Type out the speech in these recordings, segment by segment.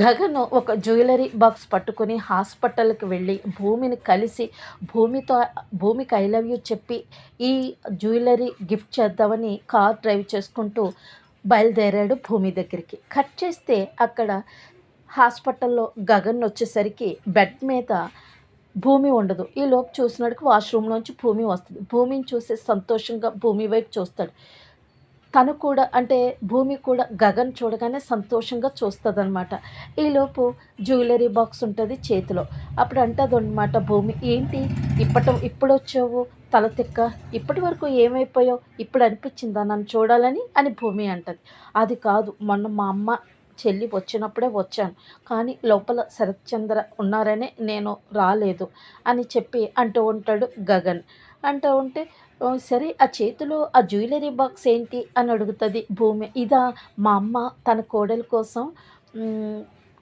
గగన్ ఒక jewellery box పట్టుకొని హాస్పిటల్కి వెళ్ళి భూమిని కలిసి భూమితో భూమికి ఐ లవ్ యూ చెప్పి ఈ జ్యువెలరీ గిఫ్ట్ చేద్దామని కార్ డ్రైవ్ చేసుకుంటూ బయలుదేరాడు భూమి దగ్గరికి. కట్ చేస్తే అక్కడ హాస్పిటల్లో గగన్ వచ్చేసరికి బెడ్ మీద భూమి ఉండదు. ఈ లోపు చూసినాడికి వాష్రూమ్లోంచి భూమి వస్తుంది. భూమిని చూసి సంతోషంగా భూమి వైపు చూస్తాడు. తను కూడా అంటే భూమి కూడా గగన్ చూడగానే సంతోషంగా చూస్తుంది అనమాట ఈలోపు జ్యువెలరీ బాక్స్ ఉంటుంది చేతిలో. అప్పుడు అంటది అనమాట భూమి ఏంటి? ఇప్పటి ఇప్పుడు వచ్చావు తల తిక్క? ఇప్పటి వరకు ఏమైపోయావు? ఇప్పుడు అనిపించిందా నన్ను చూడాలని? అని భూమి అంటది. అది కాదు మొన్న మా అమ్మ చెల్లి వచ్చినప్పుడే వచ్చాను. కానీ లోపల శరత్చంద్ర ఉన్నారనే నేను రాలేదు అని చెప్పి అంటూ ఉంటాడు గగన్. అంటూ ఉంటే సరే ఆ చేతిలో ఆ జ్యువెలరీ బాక్స్ ఏంటి అని అడుగుతుంది భూమి. ఇదా మా అమ్మ తన కోడలి కోసం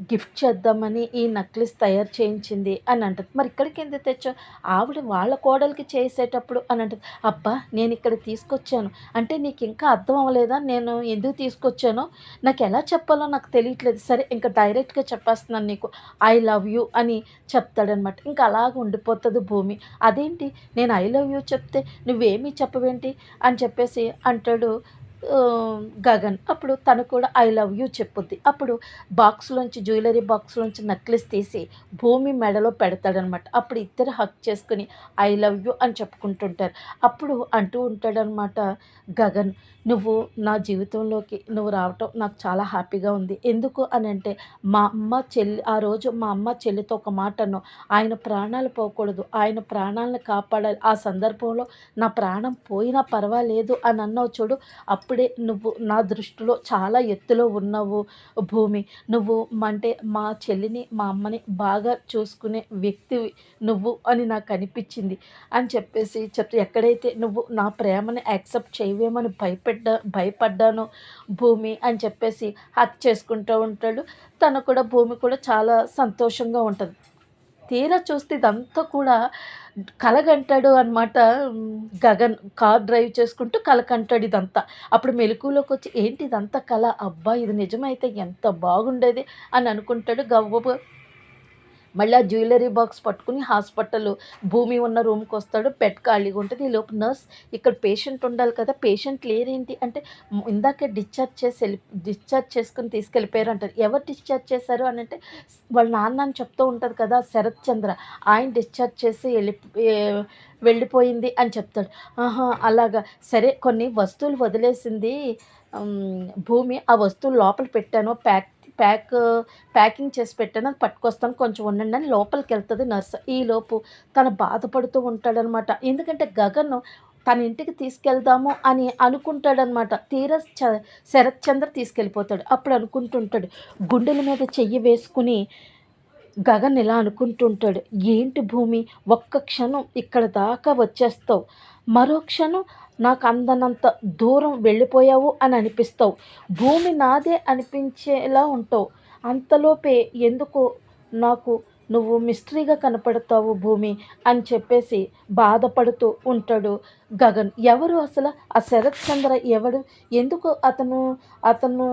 గిఫ్ట్ చేద్దామని ఈ నక్లెస్ తయారు చేయించింది అని అంటది. మరి ఇక్కడికి ఎందుకు తెచ్చా ఆవిడ వాళ్ళ కోడలికి చేసేటప్పుడు అని అంటది. అబ్బా నేను ఇక్కడ తీసుకొచ్చాను. అంటే నీకు ఇంకా అర్థం అవ్వలేదా? నేను ఎందుకు తీసుకొచ్చానో? నాకు ఎలా చెప్పాలో నాకు తెలియట్లేదు. సరే ఇంకా డైరెక్ట్గా చెప్పేస్తున్నాను నీకు. ఐ లవ్ యూ అని చెప్తాడనమాట ఇంకా అలాగ ఉండిపోతుంది భూమి. అదేంటి? నేను ఐ లవ్ యూ చెప్తే నువ్వేమీ చెప్పవేంటి? అని చెప్పేసి అంటాడు గగన్. అప్పుడు తను కూడా ఐ లవ్ యూ చెప్పుద్ది. అప్పుడు బాక్స్లోంచి జ్యువెలరీ బాక్స్లోంచి నెక్లెస్ తీసి భూమి మెడలో పెడతాడనమాట. అప్పుడు ఇద్దరు హక్ చేసుకుని ఐ లవ్ యూ అని చెప్పుకుంటుంటారు. అప్పుడు అంటూ ఉంటాడనమాట గగన్ నువ్వు నా జీవితంలోకి నువ్వు రావటం నాకు చాలా హ్యాపీగా ఉంది. ఎందుకు అని అంటే మా అమ్మ చెల్లి ఆ రోజు మా అమ్మ చెల్లితో ఒక మాట అన్నావు. ఆయన ప్రాణాలు పోకూడదు. ఆయన ప్రాణాలను కాపాడాలి. ఆ సందర్భంలో నా ప్రాణం పోయినా పర్వాలేదు అని అన్నావు చూడు. అప్పుడు నువ్వు నా దృష్టిలో చాలా ఎత్తులో ఉన్నావు భూమి. నువ్వు అంటే మా చెల్లిని మా అమ్మని బాగా చూసుకునే వ్యక్తివి నువ్వు అని నాకు అనిపించింది. అని చెప్పేసి చెప్తే ఎక్కడైతే నువ్వు నా ప్రేమని యాక్సెప్ట్ చేయవేమని భయపెడ్డా భయపడ్డాను భూమి అని చెప్పేసి హక్ చేసుకుంటూ ఉంటాడు. తను కూడా భూమి కూడా చాలా సంతోషంగా ఉంటుంది. తీరా చూస్తే ఇదంతా కూడా కలగంటాడు అనమాట గగన్ కార్ డ్రైవ్ చేసుకుంటూ కలకంటాడు ఇదంతా. అప్పుడు మెలకులోకి వచ్చి ఏంటి ఇదంతా కళ అబ్బా ఇది నిజమైతే ఎంత బాగుండేది అని అనుకుంటాడు గవ్వ మళ్ళీ ఆ జ్యువెలరీ బాక్స్ పట్టుకుని హాస్పిటల్ భూమి ఉన్న రూమ్కి వస్తాడు. పెట్ ఖాళీగా ఉంటుంది. ఈ లోపు నర్స్ ఇక్కడ పేషెంట్ ఉండాలి కదా పేషెంట్ లేరేంటి అంటే ఇందాకే డిశ్చార్జ్ చేసి వెళ్ళి డిశ్చార్జ్ చేసుకుని తీసుకెళ్ళిపోయారు అంటారు. ఎవరు డిశ్చార్జ్ చేశారు అని అంటే వాళ్ళ నాన్న అని చెప్తూ ఉంటుంది కదా శరత్ చంద్ర. ఆయన డిశ్చార్జ్ చేసి వెళ్ళి వెళ్ళిపోయింది అని చెప్తాడు. ఆహా అలాగా. సరే కొన్ని వస్తువులు వదిలేసింది. భూమి. ఆ వస్తువులు లోపల పెట్టాను. ప్యాక్ ప్యాక్ ప్యాకింగ్ చేసి పెట్టాను. అది పట్టుకొస్తాను. కొంచెం ఉండండి అని లోపలికి వెళ్తుంది నర్స్. ఈలోపు తను బాధపడుతూ ఉంటాడనమాట. ఎందుకంటే గగన్ తన ఇంటికి తీసుకెళ్దాము అని అనుకుంటాడనమాట. తీరా చ శరత్ చంద్ర తీసుకెళ్ళిపోతాడు. అప్పుడు అనుకుంటుంటాడు. గుండెల మీద చెయ్యి వేసుకుని గగన్ ఇలా అనుకుంటుంటాడు. ఏంటి భూమి? ఒక్క క్షణం ఇక్కడ దాకా వచ్చేస్తావు. మరో క్షణం నాకు అందనంత దూరం వెళ్ళిపోయావు అని అనిపిస్తావు. భూమి నాదే అనిపించేలా ఉంటావు. అంతలోపే ఎందుకు నాకు నువ్వు మిస్టరీగా కనపడతావు భూమి అని చెప్పేసి బాధపడుతూ ఉంటాడు గగన్. ఎవరు అసలు? ఆ శరత్ చంద్ర ఎవడు? ఎందుకు అతను అతను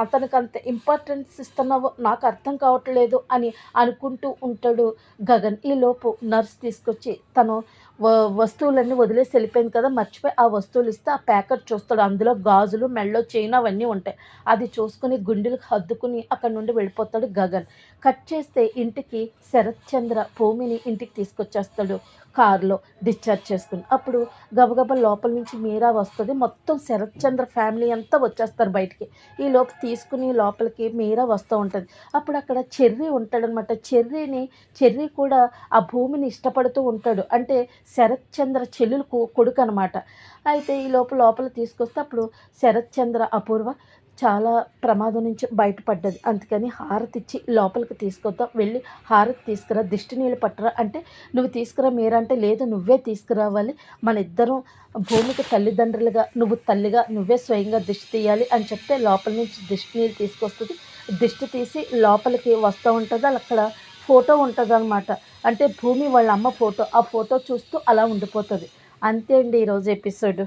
అతనికి అంత ఇంపార్టెన్స్ ఇస్తున్నావో నాకు అర్థం కావట్లేదు అని అనుకుంటూ ఉంటాడు గగన్. ఈ లోపు నర్స్ తీసుకొచ్చి తను వస్తువులన్నీ వదిలేసి వెళ్ళిపోయింది కదా మర్చిపోయి ఆ వస్తువులు ఇస్తే ఆ ప్యాకెట్ చూస్తాడు. అందులో గాజులు మెళ్ళో చైన్ అవన్నీ ఉంటాయి. అది చూసుకుని గుండెలకు హద్దుకుని అక్కడ నుండి వెళ్ళిపోతాడు గగన్. కట్ చేస్తే ఇంటికి శరత్ చంద్ర భూమిని ఇంటికి తీసుకొచ్చేస్తాడు. కారులో డిశ్చార్జ్ చేసుకుని. అప్పుడు గబగబా లోపల నుంచి మీరా వస్తుంది. మొత్తం శరత్ చంద్ర ఫ్యామిలీ అంతా వచ్చేస్తారు బయటికి. ఈ లోపు తీసుకుని లోపలికి మీరా వస్తూ ఉంటుంది. అప్పుడు అక్కడ చెర్రీ ఉంటాడనమాట చెర్రీని చెర్రీ కూడా ఆ భూమిని ఇష్టపడుతూ ఉంటాడు. అంటే శరత్ చంద్ర చెల్లెలకు కొడుకు అనమాట అయితే ఈ లోపు లోపల తీసుకొస్తే అప్పుడు శరత్ చంద్ర అపూర్వ చాలా ప్రమాదం నుంచి బయటపడ్డది. అందుకని హారతి ఇచ్చి లోపలికి తీసుకొద్దాం. వెళ్ళి హారతి తీసుకురా దిష్టి నీళ్ళు పట్టరా. అంటే నువ్వు తీసుకురా మీరంటే లేదు నువ్వే తీసుకురావాలి. మన ఇద్దరం భూమికి తల్లిదండ్రులుగా నువ్వు తల్లిగా నువ్వే స్వయంగా దిష్టి తీయాలి అని చెప్తే లోపల నుంచి దిష్టి నీళ్ళు తీసుకొస్తుంది. దిష్టి తీసి లోపలికి వస్తూ ఉంటుంది. అక్కడ ఫోటో ఉంటుంది అనమాట అంటే భూమి వాళ్ళ అమ్మ ఫోటో. ఆ ఫోటో చూస్తూ అలా ఉండిపోతుంది. అంతే అండి ఈరోజు ఎపిసోడ్.